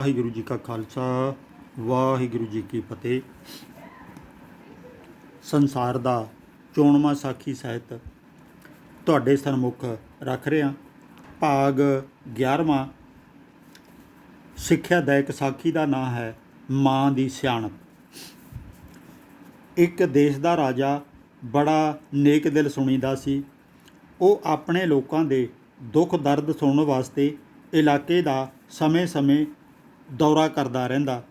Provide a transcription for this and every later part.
ਵਾਹਿਗੁਰੂ ਜੀ ਕਾ ਖਾਲਸਾ, ਵਾਹਿਗੁਰੂ ਜੀ ਕੀ ਫਤਿਹ। ਸੰਸਾਰ ਦਾ ਚੋਣਵਾਂ ਸਾਖੀ ਸਾਹਿਤ ਤੁਹਾਡੇ ਸਨਮੁਖ ਰੱਖ ਰਿਹਾ। ਭਾਗ 11ਵਾਂ ਸਿੱਖਿਆ ਦਾਇਕ ਸਾਖੀ ਦਾ ਨਾਂ ਹੈ ਮਾਂ ਦੀ ਸਿਆਣਪ। ਇੱਕ ਦੇਸ਼ ਦਾ ਰਾਜਾ ਬੜਾ ਨੇਕ ਦਿਲ ਸੁਣੀਦਾ ਸੀ। ਉਹ ਆਪਣੇ ਲੋਕਾਂ ਦੇ ਦੁੱਖ ਦਰਦ ਸੁਣਨ ਵਾਸਤੇ ਇਲਾਕੇ ਦਾ ਸਮੇਂ-ਸਮੇਂ ਦੌਰਾ ਕਰਦਾ ਰਹਿੰਦਾ।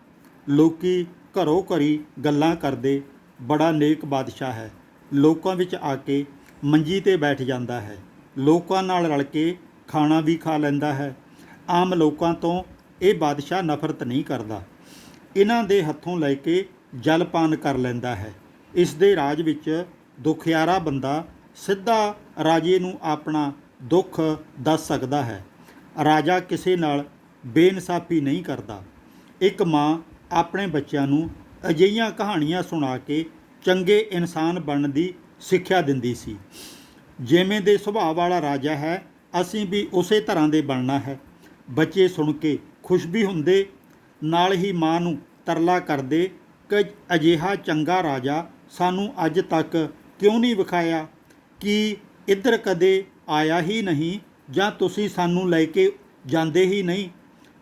ਲੋਕੀ ਘਰੋ ਘਰੀ ਗੱਲਾਂ ਕਰਦੇ, ਬੜਾ ਨੇਕ ਬਾਦਸ਼ਾਹ ਹੈ। ਲੋਕਾਂ ਵਿੱਚ ਆ ਕੇ ਮੰਜੀ ਤੇ ਬੈਠ ਜਾਂਦਾ ਹੈ। ਲੋਕਾਂ ਨਾਲ ਰਲ ਕੇ ਖਾਣਾ ਵੀ ਖਾ ਲੈਂਦਾ ਹੈ। ਆਮ ਲੋਕਾਂ ਤੋਂ ਇਹ ਬਾਦਸ਼ਾਹ ਨਫ਼ਰਤ ਨਹੀਂ ਕਰਦਾ। ਇਹਨਾਂ ਦੇ ਹੱਥੋਂ ਲੈ ਕੇ ਜਲਪਾਨ ਕਰ ਲੈਂਦਾ ਹੈ। ਇਸ ਦੇ ਰਾਜ ਵਿੱਚ ਦੁਖਿਆਰਾ ਬੰਦਾ ਸਿੱਧਾ ਰਾਜੇ ਨੂੰ ਆਪਣਾ ਦੁੱਖ ਦੱਸ ਸਕਦਾ ਹੈ। ਰਾਜਾ ਕਿਸੇ ਨਾਲ ਬੇਇਨਸਾਫੀ ਨਹੀਂ ਕਰਦਾ। ਇੱਕ ਮਾਂ ਆਪਣੇ ਬੱਚਿਆਂ ਨੂੰ ਅਜਿਹੀਆਂ ਕਹਾਣੀਆਂ ਸੁਣਾ ਕੇ ਚੰਗੇ ਇਨਸਾਨ ਬਣਨ ਦੀ ਸਿੱਖਿਆ ਦਿੰਦੀ ਸੀ। ਜਿਵੇਂ ਦੇ ਸੁਭਾਅ ਵਾਲਾ ਰਾਜਾ ਹੈ, ਅਸੀਂ ਵੀ ਉਸੇ ਤਰ੍ਹਾਂ ਦੇ ਬਣਨਾ ਹੈ। ਬੱਚੇ ਸੁਣ ਕੇ ਖੁਸ਼ ਵੀ ਹੁੰਦੇ, ਨਾਲ ਹੀ ਮਾਂ ਨੂੰ ਤਰਲਾ ਕਰਦੇ ਕਿ ਅਜਿਹਾ ਚੰਗਾ ਰਾਜਾ ਸਾਨੂੰ ਅੱਜ ਤੱਕ ਕਿਉਂ ਨਹੀਂ ਵਿਖਾਇਆ? ਕਿ ਇੱਧਰ ਕਦੇ ਆਇਆ ਹੀ ਨਹੀਂ ਜਾਂ ਤੁਸੀਂ ਸਾਨੂੰ ਲੈ ਕੇ ਜਾਂਦੇ ਹੀ ਨਹੀਂ?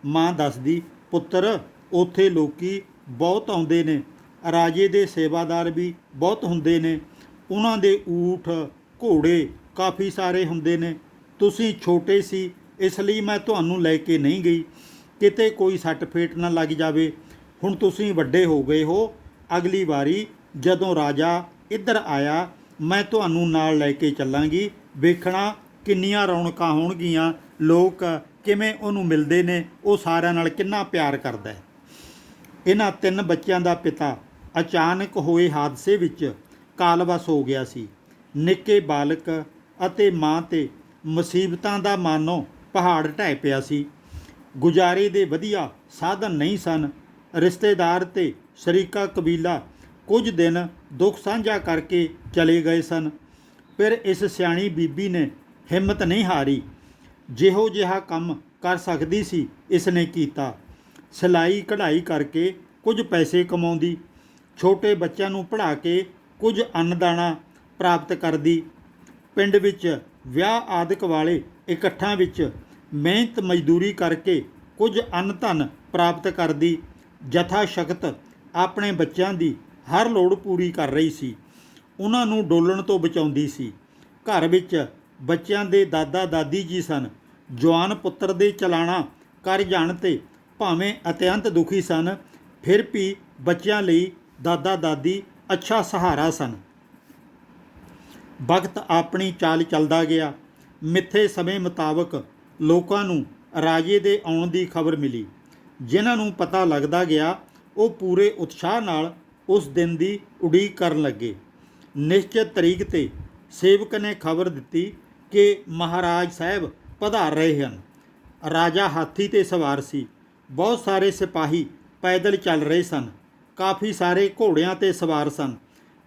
ਮਾਂ ਦੱਸਦੀ, ਪੁੱਤਰ, ਉੱਥੇ ਲੋਕੀ ਬਹੁਤ ਆਉਂਦੇ ਨੇ। ਰਾਜੇ ਦੇ ਸੇਵਾਦਾਰ ਵੀ ਬਹੁਤ ਹੁੰਦੇ ਨੇ। ਉਹਨਾਂ ਦੇ ਊਠ, ਘੋੜੇ ਕਾਫੀ ਸਾਰੇ ਹੁੰਦੇ ਨੇ। ਤੁਸੀਂ ਛੋਟੇ ਸੀ, ਇਸ ਲਈ ਮੈਂ ਤੁਹਾਨੂੰ ਲੈ ਕੇ ਨਹੀਂ ਗਈ। ਕਿਤੇ ਕੋਈ ਸੱਟ ਫੇਟ ਨਾ ਲੱਗ ਜਾਵੇ। ਹੁਣ ਤੁਸੀਂ ਵੱਡੇ ਹੋ ਗਏ ਹੋ। ਅਗਲੀ ਵਾਰੀ ਜਦੋਂ ਰਾਜਾ ਇੱਧਰ ਆਇਆ, ਮੈਂ ਤੁਹਾਨੂੰ ਨਾਲ ਲੈ ਕੇ ਚੱਲਾਂਗੀ। ਵੇਖਣਾ ਕਿੰਨੀਆਂ ਰੌਣਕਾਂ ਹੋਣਗੀਆਂ। ਲੋਕ ਕਿਵੇਂ ਉਹਨੂੰ ਮਿਲਦੇ ਨੇ, ਉਹ ਸਾਰਿਆਂ ਨਾਲ ਕਿੰਨਾ ਪਿਆਰ ਕਰਦਾ ਹੈ। ਇਹਨਾਂ ਤਿੰਨ ਬੱਚਿਆਂ ਦਾ ਪਿਤਾ ਅਚਾਨਕ ਹੋਏ ਹਾਦਸੇ ਵਿੱਚ ਕਾਲਵਸ ਹੋ ਗਿਆ ਸੀ। ਨਿੱਕੇ ਬਾਲਕ ਅਤੇ ਮਾਂ ਤੇ ਮੁਸੀਬਤਾਂ ਦਾ ਮਾਨੋ ਪਹਾੜ ਢਹਿ ਪਿਆ ਸੀ। ਗੁਜ਼ਾਰੇ ਦੇ ਵਧੀਆ ਸਾਧਨ ਨਹੀਂ ਸਨ। ਰਿਸ਼ਤੇਦਾਰ ਤੇ ਸ਼ਰੀਕਾ ਕਬੀਲਾ ਕੁਝ ਦਿਨ ਦੁੱਖ ਸਾਂਝਾ ਕਰਕੇ ਚਲੇ ਗਏ ਸਨ। ਫਿਰ ਇਸ ਸਿਆਣੀ ਬੀਬੀ ਨੇ ਹਿੰਮਤ ਨਹੀਂ ਹਾਰੀ। ਜਿਹੋ ਜਿਹਾ ਕੰਮ ਕਰ ਸਕਦੀ ਸੀ ਇਸ ਨੇ ਕੀਤਾ। ਸਿਲਾਈ ਕਢਾਈ ਕਰਕੇ ਕੁਝ ਪੈਸੇ ਕਮਾਉਂਦੀ, ਛੋਟੇ ਬੱਚਿਆਂ ਨੂੰ ਪੜ੍ਹਾ ਕੇ ਕੁਝ ਅੰਨਦਾਣਾ ਪ੍ਰਾਪਤ ਕਰਦੀ। ਪਿੰਡ ਵਿੱਚ ਵਿਆਹ ਆਦਿਕ ਵਾਲੇ ਇਕੱਠਾਂ ਵਿੱਚ ਮਿਹਨਤ ਮਜ਼ਦੂਰੀ ਕਰਕੇ ਕੁਝ ਅੰਨ ਧਨ ਪ੍ਰਾਪਤ ਕਰਦੀ। ਜਥਾ ਸ਼ਕਤ ਆਪਣੇ ਬੱਚਿਆਂ ਦੀ ਹਰ ਲੋੜ ਪੂਰੀ ਕਰ ਰਹੀ ਸੀ। ਉਹਨਾਂ ਨੂੰ ਡੋਲਣ ਤੋਂ ਬਚਾਉਂਦੀ ਸੀ। ਘਰ ਵਿੱਚ ਬੱਚਿਆਂ ਦੇ ਦਾਦਾ ਦਾਦੀ ਜੀ ਸਨ। ਜਵਾਨ ਪੁੱਤਰ ਦੇ ਚਲਾਣਾ ਕਰ ਜਾਣ ਤੇ ਭਾਵੇਂ ਅਤਿਅੰਤ ਦੁਖੀ ਸਨ, ਫਿਰ ਵੀ ਬੱਚਿਆਂ ਲਈ ਦਾਦਾ ਦਾਦੀ ਅੱਛਾ ਸਹਾਰਾ ਸਨ। ਵਕਤ ਆਪਣੀ ਚਾਲ ਚੱਲਦਾ ਗਿਆ। ਮਿੱਥੇ ਸਮੇਂ ਮੁਤਾਬਕ ਲੋਕਾਂ ਨੂੰ ਰਾਜੇ ਦੇ ਆਉਣ ਦੀ ਖਬਰ ਮਿਲੀ। ਜਿਨ੍ਹਾਂ ਨੂੰ ਪਤਾ ਲੱਗਦਾ ਗਿਆ, ਉਹ ਪੂਰੇ ਉਤਸ਼ਾਹ ਨਾਲ ਉਸ ਦਿਨ ਦੀ ਉਡੀਕ ਕਰਨ ਲੱਗੇ। ਨਿਸ਼ਚਿਤ ਤਰੀਕ ਤੇ ਸੇਵਕ ਨੇ ਖਬਰ ਦਿੱਤੀ ਕਿ ਮਹਾਰਾਜ ਸਾਹਿਬ ਪਧਾਰ ਰਹੇ ਹਨ। ਰਾਜਾ ਹਾਥੀ ਤੇ ਸਵਾਰ ਸੀ। ਬਹੁਤ ਸਾਰੇ ਸਿਪਾਹੀ ਪੈਦਲ ਚੱਲ ਰਹੇ ਸਨ। ਕਾਫੀ ਸਾਰੇ ਘੋੜਿਆਂ ਤੇ ਸਵਾਰ ਸਨ।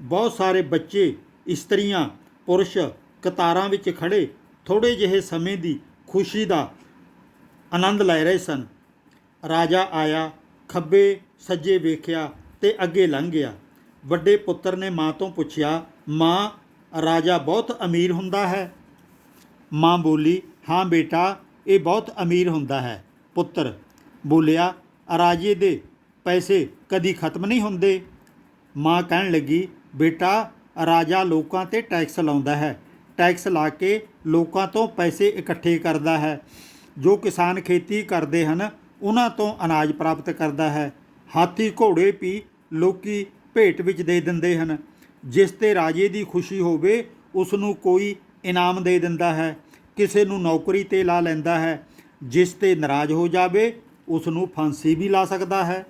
ਬਹੁਤ ਸਾਰੇ ਬੱਚੇ, ਇਸਤਰੀਆਂ, ਪੁਰਸ਼ ਕਤਾਰਾਂ ਵਿੱਚ ਖੜੇ ਥੋੜੇ ਜਿਹੇ ਸਮੇਂ ਦੀ ਖੁਸ਼ੀ ਦਾ ਆਨੰਦ ਲੈ ਰਹੇ ਸਨ। ਰਾਜਾ ਆਇਆ, ਖੱਬੇ ਸੱਜੇ ਵੇਖਿਆ ਤੇ ਅੱਗੇ ਲੰਘ ਗਿਆ। ਵੱਡੇ ਪੁੱਤਰ ਨੇ ਮਾਂ ਤੋਂ ਪੁੱਛਿਆ, ਮਾਂ, ਰਾਜਾ ਬਹੁਤ ਅਮੀਰ ਹੁੰਦਾ ਹੈ? ਮਾਂ ਬੋਲੀ ਹਾਂ ਬੇਟਾ, ਇਹ ਬਹੁਤ ਅਮੀਰ ਹੁੰਦਾ ਹੈ। ਪੁੱਤਰ, ਬੋਲਿਆ ਰਾਜੇ ਦੇ ਪੈਸੇ ਕਦੀ ਖਤਮ ਨਹੀਂ ਹੁੰਦੇ। ਮਾਂ ਕਹਿਣ ਲੱਗੀ, ਬੇਟਾ, ਰਾਜਾ ਲੋਕਾਂ ਤੇ ਟੈਕਸ ਲਾਉਂਦਾ ਹੈ। ਟੈਕਸ ਲਾ ਕੇ ਲੋਕਾਂ ਤੋਂ ਪੈਸੇ ਇਕੱਠੇ ਕਰਦਾ ਹੈ। ਜੋ ਕਿਸਾਨ ਖੇਤੀ ਕਰਦੇ ਹਨ, ਉਹਨਾਂ ਤੋਂ ਅਨਾਜ ਪ੍ਰਾਪਤ ਕਰਦਾ ਹੈ। ਹਾਥੀ ਘੋੜੇ ਵੀ ਲੋਕੀ ਭੇਟ ਵਿੱਚ ਦੇ ਦਿੰਦੇ ਹਨ। ਜਿਸ ਤੇ ਰਾਜੇ ਦੀ ਖੁਸ਼ੀ ਹੋਵੇ, ਉਸ ਨੂੰ ਕੋਈ ਇਨਾਮ ਦੇ ਦਿੰਦਾ ਹੈ। ਕਿਸੇ ਨੂੰ ਨੌਕਰੀ ਤੇ ਲਾ ਲੈਂਦਾ ਹੈ, ਜਿਸ ਤੇ ਨਾਰਾਜ਼ ਹੋ ਜਾਵੇ ਉਸ ਨੂੰ ਫਾਂਸੀ ਵੀ ਲਾ ਸਕਦਾ ਹੈ।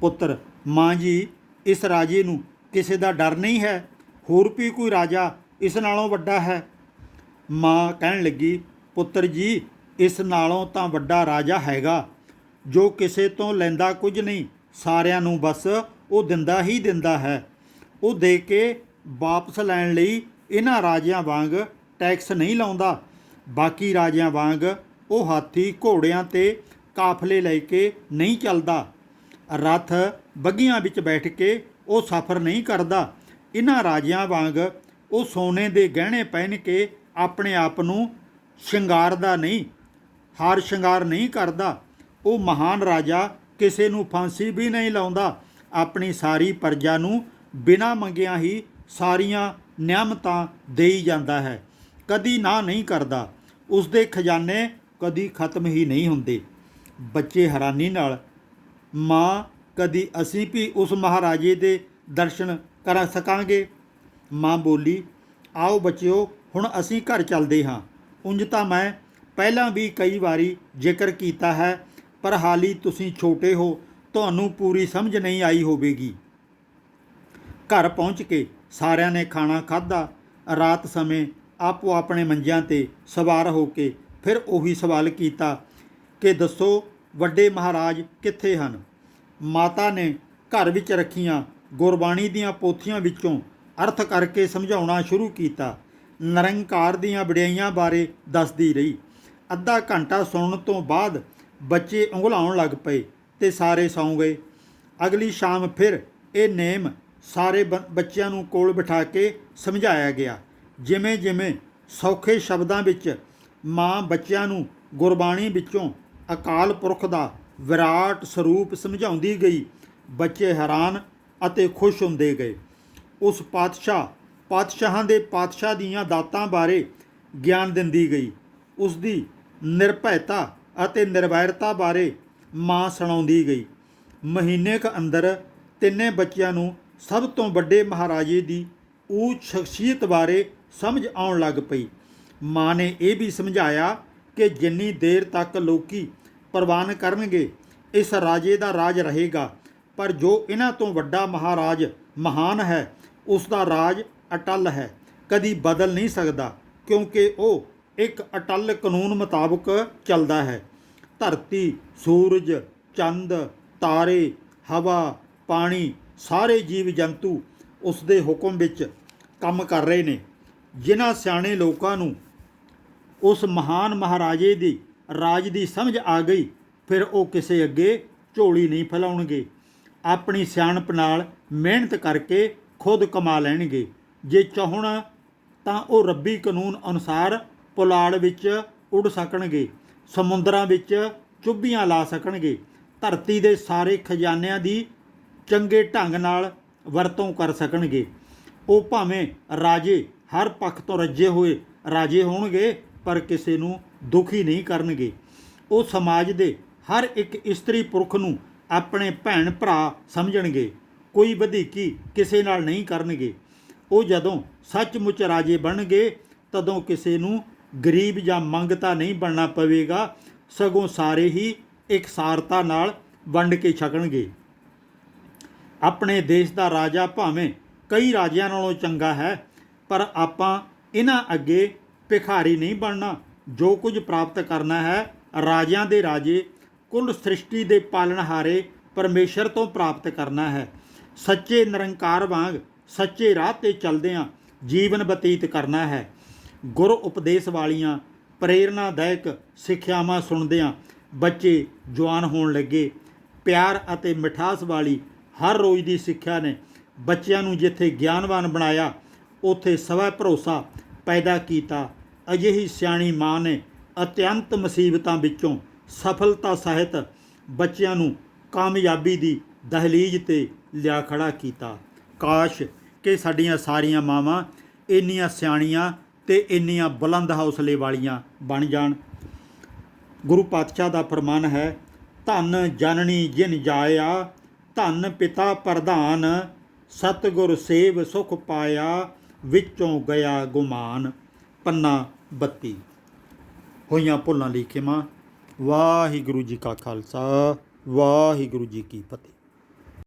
ਪੁੱਤਰ, ਮਾਂ ਜੀ, ਇਸ ਰਾਜੇ ਨੂੰ ਕਿਸੇ ਦਾ ਡਰ ਨਹੀਂ ਹੈ, ਹੋਰ ਵੀ ਕੋਈ ਰਾਜਾ ਇਸ ਨਾਲੋਂ ਵੱਡਾ ਹੈ। ਮਾਂ ਕਹਿਣ ਲੱਗੀ, ਪੁੱਤਰ ਜੀ, ਇਸ ਨਾਲੋਂ ਤਾਂ ਵੱਡਾ ਰਾਜਾ ਹੈਗਾ, ਜੋ ਕਿਸੇ ਤੋਂ ਲੈਂਦਾ ਕੁਝ ਨਹੀਂ, ਸਾਰਿਆਂ ਨੂੰ ਬਸ ਉਹ ਦਿੰਦਾ ਹੀ ਦਿੰਦਾ ਹੈ। ਉਹ ਦੇ ਕੇ ਵਾਪਸ ਲੈਣ ਲਈ ਇਹਨਾਂ ਰਾਜਿਆਂ ਵਾਂਗ ਟੈਕਸ ਨਹੀਂ ਲਾਉਂਦਾ ਬਾਕੀ ਰਾਜਿਆਂ ਵਾਂਗ ਉਹ ਹਾਥੀ ਘੋੜਿਆਂ ਤੇ ਕਾਫਲੇ ਲੈ ਕੇ ਨਹੀਂ ਚੱਲਦਾ। ਰੱਥ ਬੱਗੀਆਂ ਵਿੱਚ ਬੈਠ ਕੇ ਉਹ ਸਫ਼ਰ ਨਹੀਂ ਕਰਦਾ। ਇਹਨਾਂ ਰਾਜਿਆਂ ਵਾਂਗ ਉਹ ਸੋਨੇ ਦੇ ਗਹਿਣੇ ਪਹਿਨ ਕੇ ਆਪਣੇ ਆਪ ਨੂੰ ਸ਼ਿੰਗਾਰਦਾ ਨਹੀਂ, ਹਾਰ ਸ਼ਿੰਗਾਰ ਨਹੀਂ ਕਰਦਾ। ਉਹ ਮਹਾਨ ਰਾਜਾ ਕਿਸੇ ਨੂੰ ਫਾਂਸੀ ਵੀ ਨਹੀਂ ਲਾਉਂਦਾ। ਆਪਣੀ ਸਾਰੀ ਪ੍ਰਜਾ ਨੂੰ ਬਿਨਾਂ ਮੰਗਿਆਂ ਹੀ ਸਾਰੀਆਂ ਨਿਯਮਤਾਂ ਦੇਈ ਜਾਂਦਾ ਹੈ। ਕਦੀ ਨਾ ਨਹੀਂ ਕਰਦਾ। ਉਸ ਦੇ ਖਜ਼ਾਨੇ ਕਦੀ ਖਤਮ ਹੀ ਨਹੀਂ ਹੁੰਦੇ। ਬੱਚੇ ਹੈਰਾਨੀ ਨਾਲ, ਮਾਂ, ਕਦੀ ਅਸੀਂ ਵੀ ਉਸ ਮਹਾਰਾਜੇ ਦੇ ਦਰਸ਼ਨ ਕਰ ਸਕਾਂਗੇ? ਮਾਂ ਬੋਲੀ, ਆਓ ਬੱਚਿਓ, ਹੁਣ ਅਸੀਂ ਘਰ ਚੱਲਦੇ ਹਾਂ। ਉਂਝ ਤਾਂ ਮੈਂ ਪਹਿਲਾਂ ਵੀ ਕਈ ਵਾਰੀ ਜ਼ਿਕਰ ਕੀਤਾ ਹੈ, ਪਰ ਹਾਲੀ ਤੁਸੀਂ ਛੋਟੇ ਹੋ, ਤੁਹਾਨੂੰ ਪੂਰੀ ਸਮਝ ਨਹੀਂ ਆਈ ਹੋਵੇਗੀ। ਘਰ ਪਹੁੰਚ ਕੇ ਸਾਰਿਆਂ ਨੇ ਖਾਣਾ ਖਾਧਾ। ਰਾਤ ਸਮੇਂ ਆਪੋ ਆਪਣੇ ਮੰਜਿਆਂ ਤੇ ਸਵਾਰ ਹੋ ਕੇ ਫਿਰ ਉਹੀ ਸਵਾਲ ਕੀਤਾ ਕਿ ਦੱਸੋ ਵੱਡੇ ਮਹਾਰਾਜ ਕਿੱਥੇ ਹਨ? ਮਾਤਾ ਨੇ ਘਰ ਵਿੱਚ ਰੱਖੀਆਂ ਗੁਰਬਾਣੀ ਦੀਆਂ ਪੋਥੀਆਂ ਵਿੱਚੋਂ ਅਰਥ ਕਰਕੇ ਸਮਝਾਉਣਾ ਸ਼ੁਰੂ ਕੀਤਾ। ਨਿਰੰਕਾਰ ਦੀਆਂ ਵਡਿਆਈਆਂ ਬਾਰੇ ਦੱਸਦੀ ਰਹੀ। ਅੱਧਾ ਘੰਟਾ ਸੁਣਨ ਤੋਂ ਬਾਅਦ ਬੱਚੇ ਉਂਘਲਾਉਣ ਲੱਗ ਪਏ ਤੇ ਸਾਰੇ ਸੌਂ ਗਏ। ਅਗਲੀ ਸ਼ਾਮ ਫਿਰ ਇਹ ਨੇਮ ਸਾਰੇ ਬ- ਬੱਚਿਆਂ ਨੂੰ ਕੋਲ ਬਿਠਾ ਕੇ ਸਮਝਾਇਆ ਗਿਆ। ਜਿਵੇਂ ਜਿਵੇਂ ਸੌਖੇ ਸ਼ਬਦਾਂ ਵਿੱਚ ਮਾਂ ਬੱਚਿਆਂ ਨੂੰ ਗੁਰਬਾਣੀ ਵਿੱਚੋਂ ਅਕਾਲ ਪੁਰਖ ਦਾ ਵਿਰਾਟ ਸਰੂਪ ਸਮਝਾਉਂਦੀ ਗਈ, ਬੱਚੇ ਹੈਰਾਨ ਅਤੇ ਖੁਸ਼ ਹੁੰਦੇ ਗਏ। ਉਸ ਪਾਤਸ਼ਾਹ ਪਾਤਸ਼ਾਹਾਂ ਦੇ ਪਾਤਸ਼ਾਹ ਦੀਆਂ ਦਾਤਾਂ ਬਾਰੇ ਗਿਆਨ ਦਿੰਦੀ ਗਈ। ਉਸ ਦੀ ਨਿਰਭੈਤਾ ਅਤੇ ਨਿਰਵੈਰਤਾ ਬਾਰੇ ਮਾਂ ਸੁਣਾਉਂਦੀ ਗਈ। ਮਹੀਨੇ ਕ ਅੰਦਰ ਤਿੰਨੇ ਬੱਚਿਆਂ ਨੂੰ ਸਭ ਤੋਂ ਵੱਡੇ ਮਹਾਰਾਜੇ ਦੀ ਉੱਚ ਸ਼ਖਸੀਅਤ ਬਾਰੇ ਸਮਝ ਆਉਣ ਲੱਗ ਪਈ। ਮਾਂ ਨੇ ਇਹ ਵੀ ਸਮਝਾਇਆ ਕਿ ਜਿੰਨੀ ਦੇਰ ਤੱਕ ਲੋਕੀ ਪ੍ਰਵਾਨ ਕਰਨਗੇ, ਇਸ ਰਾਜੇ ਦਾ ਰਾਜ ਰਹੇਗਾ। ਪਰ ਜੋ ਇਹਨਾਂ ਤੋਂ ਵੱਡਾ ਮਹਾਰਾਜ ਮਹਾਨ ਹੈ, ਉਸ ਦਾ ਰਾਜ ਅਟਲ ਹੈ। ਕਦੀ ਬਦਲ ਨਹੀਂ ਸਕਦਾ, ਕਿਉਂਕਿ ਉਹ ਇੱਕ ਅਟਲ ਕਾਨੂੰਨ ਮੁਤਾਬਕ ਚੱਲਦਾ ਹੈ। ਧਰਤੀ, ਸੂਰਜ, ਚੰਦ, ਤਾਰੇ, ਹਵਾ, ਪਾਣੀ, ਸਾਰੇ ਜੀਵ ਜੰਤੂ ਉਸ ਦੇ ਹੁਕਮ ਵਿੱਚ ਕੰਮ ਕਰ ਰਹੇ ਨੇ। ਜਿਨ੍ਹਾਂ ਸਿਆਣੇ ਲੋਕਾਂ ਨੂੰ ਉਸ ਮਹਾਨ ਮਹਾਰਾਜੇ ਦੀ ਰਾਜ ਦੀ ਸਮਝ ਆ ਗਈ, ਫਿਰ ਉਹ ਕਿਸੇ ਅੱਗੇ ਝੋਲੀ ਨਹੀਂ ਫੈਲਾਉਣਗੇ। ਆਪਣੀ ਸਿਆਣਪ ਨਾਲ ਮਿਹਨਤ ਕਰਕੇ ਖੁਦ ਕਮਾ ਲੈਣਗੇ। ਜੇ ਚਾਹਣ ਤਾਂ ਉਹ ਰੱਬੀ ਕਾਨੂੰਨ ਅਨੁਸਾਰ ਪੁਲਾੜ ਵਿੱਚ ਉੱਡ ਸਕਣਗੇ, ਸਮੁੰਦਰਾਂ ਵਿੱਚ ਚੁੱਭੀਆਂ ਲਾ ਸਕਣਗੇ। ਧਰਤੀ ਦੇ ਸਾਰੇ ਖਜ਼ਾਨਿਆਂ ਦੀ ਚੰਗੇ ਢੰਗ ਨਾਲ ਵਰਤੋਂ ਕਰ ਸਕਣਗੇ। ਉਹ ਭਾਵੇਂ ਰਾਜੇ ਹਰ ਪੱਖ ਤੋਂ ਰੱਜੇ ਹੋਏ ਰਾਜੇ ਹੋਣਗੇ, ਪਰ ਕਿਸੇ ਨੂੰ ਦੁਖੀ ਨਹੀਂ ਕਰਨਗੇ। ਉਹ ਸਮਾਜ ਦੇ ਹਰ ਇੱਕ ਇਸਤਰੀ ਪੁਰਖ ਨੂੰ ਆਪਣੇ ਭੈਣ ਭਰਾ ਸਮਝਣਗੇ। ਕੋਈ ਵਧੀਕੀ ਕਿਸੇ ਨਾਲ ਨਹੀਂ ਕਰਨਗੇ। ਉਹ ਜਦੋਂ ਸੱਚਮੁੱਚ ਰਾਜੇ ਬਣਨਗੇ, ਤਦੋਂ ਕਿਸੇ ਨੂੰ ਗਰੀਬ ਜਾਂ ਮੰਗਤਾ ਨਹੀਂ ਬਣਨਾ ਪਵੇਗਾ, ਸਗੋਂ ਸਾਰੇ ਹੀ ਇਕਸਾਰਤਾ ਨਾਲ ਵੰਡ ਕੇ ਛਕਣਗੇ। ਆਪਣੇ ਦੇਸ਼ ਦਾ ਰਾਜਾ ਭਾਵੇਂ ਕਈ ਰਾਜਿਆਂ ਨਾਲੋਂ ਚੰਗਾ ਹੈ ਪਰ ਆਪਾਂ ਇਹਨਾਂ ਅੱਗੇ ਭਿਖਾਰੀ ਨਹੀਂ ਬਣਨਾ। ਜੋ ਕੁਝ ਪ੍ਰਾਪਤ ਕਰਨਾ ਹੈ, ਰਾਜਿਆਂ ਦੇ ਰਾਜੇ, ਕੁੱਲ ਸ੍ਰਿਸ਼ਟੀ ਦੇ ਪਾਲਣਹਾਰੇ ਪਰਮੇਸ਼ਰ ਤੋਂ ਪ੍ਰਾਪਤ ਕਰਨਾ ਹੈ। ਸੱਚੇ ਨਿਰੰਕਾਰ ਵਾਂਗ ਸੱਚੇ ਰਾਹ ਤੇ ਚੱਲਦਿਆਂ ਜੀਵਨ ਬਤੀਤ ਕਰਨਾ ਹੈ। ਗੁਰ ਉਪਦੇਸ਼ ਵਾਲੀਆਂ ਪ੍ਰੇਰਨਾਦਾਇਕ ਸਿੱਖਿਆਵਾਂ ਸੁਣਦਿਆਂ ਬੱਚੇ ਜਵਾਨ ਹੋਣ ਲੱਗੇ। ਪਿਆਰ ਅਤੇ ਮਿਠਾਸ ਵਾਲੀ ਹਰ ਰੋਜ਼ ਦੀ ਸਿੱਖਿਆ ਨੇ ਬੱਚਿਆਂ ਨੂੰ ਜਿੱਥੇ ਗਿਆਨਵਾਨ ਬਣਾਇਆ ਉੱਥੇ ਸਵੈ ਭਰੋਸਾ ਪੈਦਾ ਕੀਤਾ। ਅਜਿਹੀ ਸਿਆਣੀ ਮਾਂ ਨੇ ਅਤਿਅੰਤ ਮੁਸੀਬਤਾਂ ਵਿੱਚੋਂ ਸਫਲਤਾ ਸਹਿਤ ਬੱਚਿਆਂ ਨੂੰ ਕਾਮਯਾਬੀ ਦੀ ਦਹਲੀਜ਼ ਤੇ ਲਿਆ ਖੜਾ ਕੀਤਾ। ਕਾਸ਼ ਕਿ ਸਾਡੀਆਂ ਸਾਰੀਆਂ ਮਾਵਾਂ ਇੰਨੀਆਂ ਸਿਆਣੀਆਂ ਤੇ ਇੰਨੀਆਂ ਬੁਲੰਦ ਹੌਸਲੇ ਵਾਲੀਆਂ ਬਣ ਜਾਣ। ਗੁਰੂ ਪਾਤਸ਼ਾਹ ਦਾ ਫਰਮਾਨ ਹੈ, ਧੰਨ ਜਨਨੀ ਜਿਨ ਜਾਇਆ, ਧੰਨ ਪਿਤਾ ਪ੍ਰਧਾਨ, ਸਤਿਗੁਰ ਸੇਵ ਸੁਖ ਪਾਇਆ ਵਿੱਚੋਂ ਗਿਆ ਗੁਮਾਨ ਪੰਨਾ 32 ਹੋਈਆਂ ਭੁੱਲਾਂ ਲਈ ਖਿਮਾ ਵਾਹਿਗੁਰੂ ਜੀ ਕਾ ਖਾਲਸਾ, ਵਾਹਿਗੁਰੂ ਜੀ ਕੀ ਫਤਿਹ।